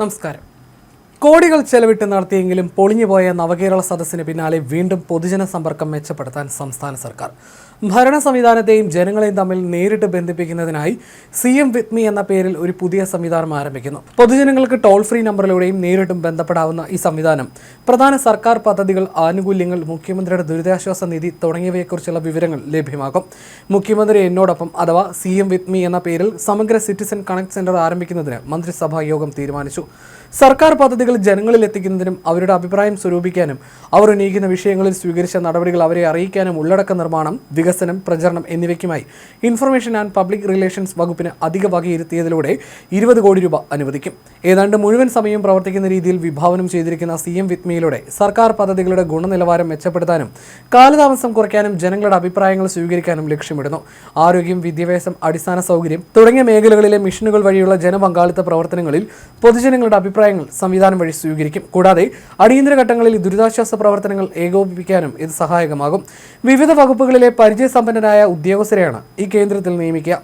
നമസ്കാരം. കോടികൾ ചെലവിട്ട് നടത്തിയെങ്കിലും പൊളിഞ്ഞുപോയ നവകേരള സദസ്സിന് പിന്നാലെ വീണ്ടും പൊതുജന സമ്പർക്കം മെച്ചപ്പെടുത്താൻ സംസ്ഥാന സർക്കാർ. ഭരണ സംവിധാനത്തെയും ജനങ്ങളെയും തമ്മിൽ നേരിട്ട് ബന്ധിപ്പിക്കുന്നതിനായി സി എം വിത്മി എന്ന പേരിൽ ഒരു പുതിയ സംവിധാനം ആരംഭിക്കുന്നു. പൊതുജനങ്ങൾക്ക് ടോൾ ഫ്രീ നമ്പറിലൂടെയും നേരിട്ടും ബന്ധപ്പെടാവുന്ന ഈ സംവിധാനം പ്രധാന സർക്കാർ പദ്ധതികൾ ആനുകൂല്യങ്ങൾ മുഖ്യമന്ത്രിയുടെ ദുരിതാശ്വാസ നിധി തുടങ്ങിയവയെക്കുറിച്ചുള്ള വിവരങ്ങൾ ലഭ്യമാകും. മുഖ്യമന്ത്രി എന്നോടൊപ്പം അഥവാ സി എം വിത്മി എന്ന പേരിൽ സമഗ്ര സിറ്റിസൺ കണക്ട് സെന്റർ ആരംഭിക്കുന്നതിന് മന്ത്രിസഭാ യോഗം തീരുമാനിച്ചു. സർക്കാർ പദ്ധതികൾ ജനങ്ങളിൽ എത്തിക്കുന്നതിനും അവരുടെ അഭിപ്രായം സ്വരൂപിക്കാനും അവർ ഉന്നയിക്കുന്ന വിഷയങ്ങളിൽ സ്വീകരിച്ച നടപടികൾ അവരെ അറിയിക്കാനും ഉള്ളടക്ക നിർമ്മാണം വികസനം പ്രചരണം എന്നിവയ്ക്കുമായി ഇൻഫർമേഷൻ ആൻഡ് പബ്ലിക് റിലേഷൻസ് വകുപ്പിന് അധിക വകയിരുത്തിയതിലൂടെ ഇരുപത് കോടി രൂപ അനുവദിക്കും. ഏതാണ്ട് മുഴുവൻ സമയം പ്രവർത്തിക്കുന്ന രീതിയിൽ വിഭാവനം ചെയ്തിരിക്കുന്ന സി എം വിത്മയിലൂടെ സർക്കാർ പദ്ധതികളുടെ ഗുണനിലവാരം മെച്ചപ്പെടുത്താനും കാലതാമസം കുറയ്ക്കാനും ജനങ്ങളുടെ അഭിപ്രായങ്ങൾ സ്വീകരിക്കാനും ലക്ഷ്യമിടുന്നു. ആരോഗ്യം വിദ്യാഭ്യാസം അടിസ്ഥാന സൗകര്യം തുടങ്ങിയ മേഖലകളിലെ മിഷനുകൾ വഴിയുള്ള ജനപങ്കാളിത്ത പ്രവർത്തനങ്ങളിൽ പൊതുജനങ്ങളുടെ അഭിപ്രായങ്ങൾ സംവിധാനം വഴി സ്വീകരിക്കും. കൂടാതെ അടിയന്തര ഘട്ടങ്ങളിൽ ദുരിതാശ്വാസ പ്രവർത്തനങ്ങൾ ഏകോപിപ്പിക്കാനും ഇത് സഹായകമാകും. വിവിധ വകുപ്പുകളിലെ പരിചയസമ്പന്നരായ ഉദ്യോഗസ്ഥരെയാണ് ഈ കേന്ദ്രത്തിൽ നിയമിക്കുക.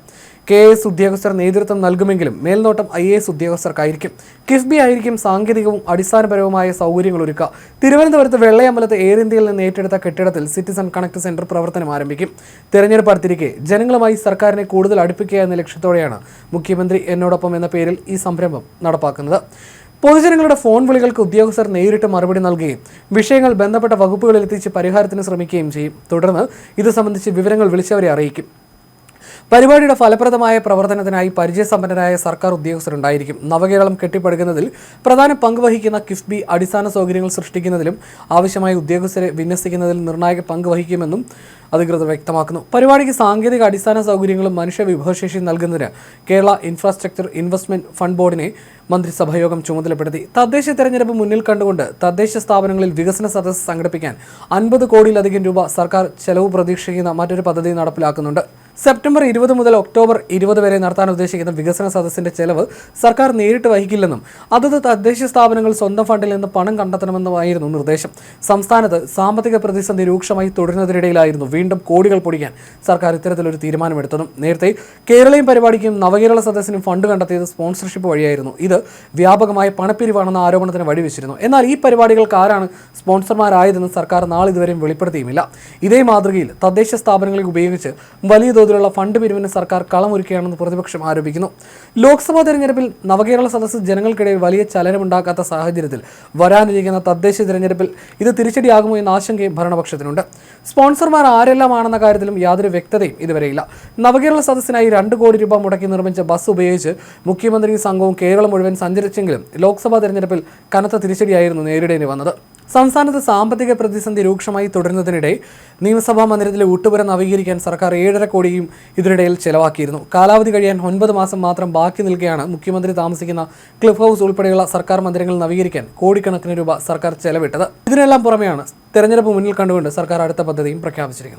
കെ എസ് ഉദ്യോഗസ്ഥർ നേതൃത്വം നൽകുമെങ്കിലും മേൽനോട്ടം ഐ എ എസ് ഉദ്യോഗസ്ഥർക്കായിരിക്കും. കിഫ്ബി ആയിരിക്കും സാങ്കേതികവും അടിസ്ഥാനപരവുമായ സൗകര്യങ്ങൾ ഒരുക്കുക. തിരുവനന്തപുരത്ത് വെള്ളയമ്പലത്ത് എയർ ഇന്ത്യയിൽ നിന്ന് ഏറ്റെടുത്ത കെട്ടിടത്തിൽ സിറ്റിസൺ കണക്ട് സെന്റർ പ്രവർത്തനം ആരംഭിക്കും. തെരഞ്ഞെടുപ്പ് അടുത്തിരിക്കെ ജനങ്ങളുമായി സർക്കാരിനെ കൂടുതൽ അടുപ്പിക്കുക എന്ന ലക്ഷ്യത്തോടെയാണ് മുഖ്യമന്ത്രി എന്നോടൊപ്പം എന്ന പേരിൽ ഈ സംരംഭം നടപ്പാക്കുന്നത്. പൊതുജനങ്ങളുടെ ഫോൺ വിളികൾക്ക് ഉദ്യോഗസ്ഥർ നേരിട്ട് മറുപടി നൽകുകയും വിഷയങ്ങൾ ബന്ധപ്പെട്ട വകുപ്പുകളിൽ എത്തിച്ച് പരിഹാരത്തിന് ശ്രമിക്കുകയും ചെയ്യും. തുടർന്ന് ഇത് സംബന്ധിച്ച് വിവരങ്ങൾ വിളിച്ചവരെ അറിയിക്കും. പരിപാടിയുടെ ഫലപ്രദമായ പ്രവർത്തനത്തിനായി പരിചയസമ്പന്നരായ സർക്കാർ ഉദ്യോഗസ്ഥരുണ്ടായിരിക്കും. നവകേരളം കെട്ടിപ്പടുക്കുന്നതിൽ പ്രധാന പങ്ക് വഹിക്കുന്ന കിഫ്ബി അടിസ്ഥാന സൗകര്യങ്ങൾ സൃഷ്ടിക്കുന്നതിലും ആവശ്യമായ ഉദ്യോഗസ്ഥരെ വിന്യസിക്കുന്നതിൽ നിർണായക പങ്ക് വഹിക്കുമെന്നും അധികൃതർ വ്യക്തമാക്കുന്നു. പരിപാടിക്ക് സാങ്കേതിക അടിസ്ഥാന സൗകര്യങ്ങളും മനുഷ്യ വിഭവശേഷി നൽകുന്നതിന് കേരള ഇൻഫ്രാസ്ട്രക്ചർ ഇൻവെസ്റ്റ്മെന്റ് ഫണ്ട് ബോർഡിനെ മന്ത്രിസഭായോഗം ചുമതലപ്പെടുത്തി തദ്ദേശ തെരഞ്ഞെടുപ്പ് മുന്നിൽ കണ്ടുകൊണ്ട് തദ്ദേശ സ്ഥാപനങ്ങളിൽ വികസന സദസ്സ് സംഘടിപ്പിക്കാൻ അൻപത് കോടിയിലധികം രൂപ സർക്കാർ ചെലവ് പ്രതീക്ഷിക്കുന്ന മറ്റൊരു പദ്ധതി നടപ്പിലാക്കുന്നുണ്ട്. സെപ്റ്റംബർ ഇരുപത് മുതൽ ഒക്ടോബർ ഇരുപത് വരെ നടത്താൻ ഉദ്ദേശിക്കുന്ന വികസന സദസ്സിന്റെ ചെലവ് സർക്കാർ നേരിട്ട് വഹിക്കില്ലെന്നും അതത് തദ്ദേശ സ്ഥാപനങ്ങൾ സ്വന്തം ഫണ്ടിൽ നിന്ന് പണം കണ്ടെത്തണമെന്നുമായിരുന്നു നിർദ്ദേശം. സംസ്ഥാനത്ത് സാമ്പത്തിക പ്രതിസന്ധി രൂക്ഷമായി തുടരുന്നതിനിടയിലായിരുന്നു വീണ്ടും കോടികൾ പൊടിക്കാൻ സർക്കാർ ഇത്തരത്തിലൊരു തീരുമാനമെടുത്തതും. നേരത്തെ കേരളയും പരിപാടിക്കും നവകേരള സദസ്സിനും ഫണ്ട് കണ്ടെത്തിയത് സ്പോൺസർഷിപ്പ് വഴിയായിരുന്നു. ഇത് വ്യാപകമായ പണപ്പിരിവാണെന്ന ആരോപണത്തിന് വഴിവെച്ചിരുന്നു. എന്നാൽ ഈ പരിപാടികൾക്ക് ആരാണ് സ്പോൺസർമാരായതെന്ന് സർക്കാർ നാളെ നാളിതുവരെയും വെളിപ്പെടുത്തിയുമില്ല. ഇതേ മാതൃകയിൽ തദ്ദേശ സ്ഥാപനങ്ങളിൽ ഉപയോഗിച്ച് വലിയ തോതിലുള്ള ഫണ്ട് പിരിവിന് സർക്കാർ കളമൊരുക്കുകയാണെന്ന് പ്രതിപക്ഷം ആരോപിക്കുന്നു. ലോക്സഭാ തെരഞ്ഞെടുപ്പിൽ നവകേരള സദസ്സ് ജനങ്ങൾക്കിടയിൽ വലിയ ചലനമുണ്ടാക്കാത്ത സാഹചര്യത്തിൽ വരാനിരിക്കുന്ന തദ്ദേശ തെരഞ്ഞെടുപ്പിൽ ഇത് തിരിച്ചടിയാകുമോ എന്ന ആശങ്കയും ഭരണപക്ഷത്തിനുണ്ട്. സ്പോൺസർമാർ ആരെല്ലാമാണെന്ന കാര്യത്തിലും യാതൊരു വ്യക്തതയും ഇതുവരെയില്ല നവകേരള സദസ്സിനായി രണ്ട് കോടി രൂപ മുടക്കി നിർമ്മിച്ച ബസ് ഉപയോഗിച്ച് മുഖ്യമന്ത്രി സംഘവും കേരളം മുഴുവൻ സഞ്ചരിച്ചെങ്കിലും ലോക്സഭാ തെരഞ്ഞെടുപ്പിൽ കനത്ത തിരിച്ചടിയായിരുന്നു നേരിടേണ്ടി വന്നത്. സംസ്ഥാനത്ത് സാമ്പത്തിക പ്രതിസന്ധി രൂക്ഷമായി തുടരുന്നതിനിടെ നിയമസഭാ മന്ദിരത്തിലെ ഊട്ടുപുര നവീകരിക്കാൻ സർക്കാർ ഏഴര കോടിയും ഇതിനിടയിൽ ചെലവാക്കിയിരുന്നു. കാലാവധി കഴിയാൻ ഒൻപത് മാസം മാത്രം ബാക്കി നിൽക്കെയാണ് മുഖ്യമന്ത്രി താമസിക്കുന്ന ക്ലിഫ് ഹൗസ് ഉൾപ്പെടെയുള്ള സർക്കാർ മന്ദിരങ്ങൾ നവീകരിക്കാൻ കോടിക്കണക്കിന് രൂപ സർക്കാർ ചെലവിട്ടത്. ഇതിനെല്ലാം പുറമെയാണ് തെരഞ്ഞെടുപ്പ് മുന്നിൽ കണ്ടുകൊണ്ട് സർക്കാർ അടുത്ത പദ്ധതിയും പ്രഖ്യാപിച്ചിരിക്കുന്നത്.